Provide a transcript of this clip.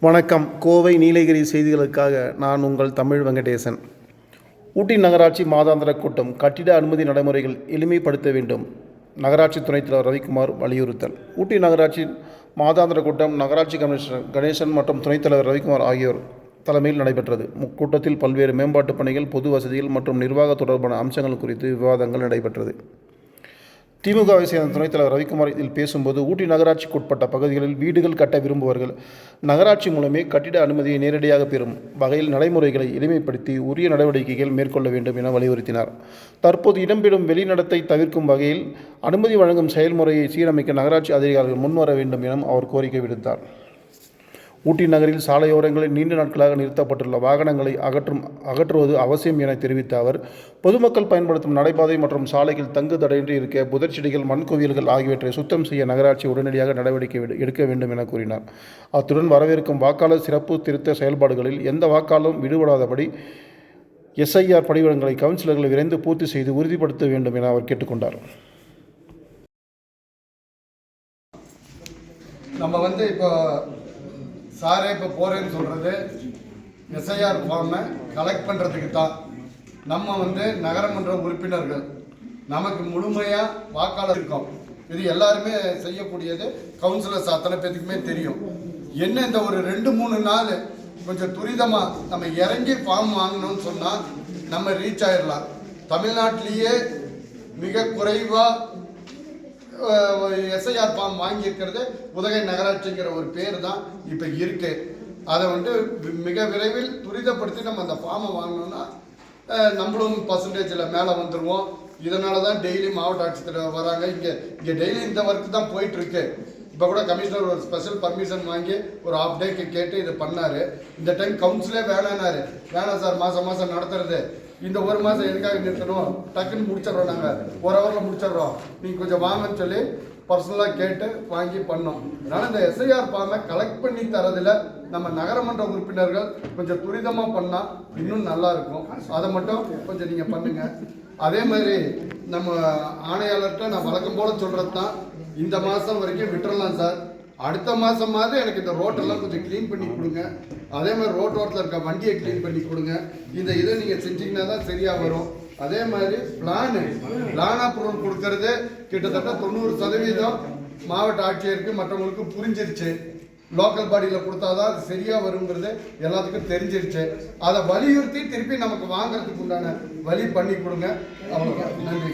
வணக்கம். கோவை நீலகிரி செய்திகளுக்காக நான் உங்கள் தமிழ் வெங்கடேசன். ஊட்டி நகராட்சி மாதாந்திர கூட்டம் கட்டிட அனுமதி நடைமுறைகள் எளிமைப்படுத்த வேண்டும். நகராட்சி துணைத் தலைவர் ரவிக்குமார் வலியுறுத்தல். ஊட்டி நகராட்சி மாதாந்திர கூட்டம் நகராட்சி கமிஷனர் கணேசன் மற்றும் துணைத் தலைவர் ரவிக்குமார் ஆகியோர் தலைமையில் நடைபெற்றது. முக்கூட்டத்தில் பல்வேறு மேம்பாட்டுப் பணிகள் பொது வசதிகள் மற்றும் நிர்வாக தொடர்பான அம்சங்கள் குறித்து விவாதங்கள் நடைபெற்றது. திமுகவை சேர்ந்த துணைத் தலைவர் ரவிக்குமார் இதில் பேசும்போது ஊட்டி நகராட்சிக்கு உட்பட்ட பகுதிகளில் வீடுகள் கட்ட விரும்புபவர்கள் நகராட்சி மூலமே கட்டிட அனுமதியை நேரடியாக பெறும் வகையில் நடைமுறைகளை எளிமைப்படுத்தி உரிய நடவடிக்கைகள் மேற்கொள்ள வேண்டும் என வலியுறுத்தினார். தற்போது இடம்பெறும் வெளிநடத்தை தவிர்க்கும் வகையில் அனுமதி வழங்கும் செயல்முறையை சீரமைக்க நகராட்சி அதிகாரிகள் முன்வர வேண்டும் எனவும் அவர் கோரிக்கை விடுத்தார். ஊட்டி நகரில் சாலையோரங்களில் நீண்ட நாட்களாக நிறுத்தப்பட்டுள்ள வாகனங்களை அகற்றும் அகற்றுவது அவசியம் என தெரிவித்த அவர் பொதுமக்கள் பயன்படுத்தும் நடைபாதை மற்றும் சாலைகள் தங்கு தடையின்றி இருக்க புதர்ச்செடிகள் மண் குவியல்கள் ஆகியவற்றை சுத்தம் செய்ய நகராட்சி உடனடியாக நடவடிக்கை எடுக்க வேண்டும் என கூறினார். அத்துடன் வரவிருக்கும் வாக்காளர் சிறப்பு திருத்த செயல்பாடுகளில் எந்த வாக்காளரும் விடுபடாதபடி எஸ்ஐஆர் படிவங்களை கவுன்சிலர்கள் விரைந்து பூர்த்தி செய்து உறுதிப்படுத்த வேண்டும் என அவர் கேட்டுக்கொண்டார். நம்ம வந்து இப்போ சாரே இப்போ போகிறேன்னு சொல்கிறது எஸ்ஐஆர் ஃபார்மை கலெக்ட் பண்ணுறதுக்கு தான். நம்ம வந்து நகரமன்ற உறுப்பினர்கள். நமக்கு முழுமையாக வாக்காளர் இருக்கோம். இது எல்லாருமே செய்யக்கூடியது கவுன்சிலர்ஸ் அத்தனை பேத்துக்குமே தெரியும். என்ன இந்த ஒரு ரெண்டு மூணு நாள் கொஞ்சம் துரிதமாக நம்ம இறங்கி ஃபார்ம் வாங்கணும்னு சொன்னால் நம்ம ரீச் ஆயிடலாம் தமிழ்நாட்டிலேயே மிக குறைவாக எஸ்ஐஆர் ஃபார்ம் வாங்கியிருக்கிறது. உதகை நகராட்சிங்கிற ஒரு பேர் தான் இப்போ இருக்கு. அதை வந்து மிக விரைவில் துரிதப்படுத்தி நம்ம அந்த ஃபார்மை வாங்கினோம்னா நம்மளும் பர்சன்டேஜில் மேலே வந்துடுவோம் இதனால தான் டெய்லி மாவட்ட ஆட்சித்தலைவர் வராங்க. இங்கே இங்கே டெய்லி இந்த ஒர்க் தான் போயிட்டுருக்கு. இப்போ கூட கமிஷனர் ஒரு ஸ்பெஷல் பர்மிஷன் வாங்கி ஒரு ஆஃப் டேக்கு கேட்டு இது பண்ணார். இந்த டைம் கவுன்சிலே வேணானாரு வேணாம் சார் மாதம் மாதம் நடத்துறது. இந்த ஒரு மாதம் எதுக்காக நிறுத்தணும்? டக்குன்னு முடிச்சிடுறோம் நாங்கள் ஒரு ஹவரில் முடிச்சிடுறோம். நீங்கள் கொஞ்சம் வாங்கன்னு சொல்லி பர்சனலாக கேட்டு வாங்கி பண்ணோம். அதனால் இந்த எஸ்ஐஆர் ஃபார்மை கலெக்ட் பண்ணி தரதில் நம்ம நகரமன்ற உறுப்பினர்கள் கொஞ்சம் துரிதமாக பண்ணால் இன்னும் நல்லா இருக்கும். அதை மட்டும் கொஞ்சம் நீங்கள் பண்ணுங்கள் அதே மாதிரி நம்ம ஆணையாளர்கிட்ட நான் வழக்கம் போல் சொல்கிறது தான் இந்த மாதம் வரைக்கும் விட்டுறலாம் சார். அடுத்த மாதமாவது எனக்கு இந்த ரோட்டெல்லாம் கொஞ்சம் க்ளீன் பண்ணி கொடுங்க. அதே மாதிரி ரோட்டோரத்தில் இருக்க வண்டியை க்ளீன் பண்ணி கொடுங்க. இந்த இதை நீங்கள் செஞ்சீங்கன்னா தான் சரியாக வரும். அதே மாதிரி பிளானு பிளான் அப்ரூவல் கொடுக்கறது கிட்டத்தட்ட தொண்ணூறு சதவீதம் மாவட்ட ஆட்சியருக்கு மற்றவங்களுக்கு புரிஞ்சிருச்சு. லோக்கல் பாடியில் கொடுத்தாதான் அது சரியாக வருங்கிறது எல்லாத்துக்கும் தெரிஞ்சிருச்சு. அதை வலியுறுத்தி திருப்பி நமக்கு வாங்குறதுக்கு உண்டான வழி பண்ணி கொடுங்க. அவங்க நன்றி.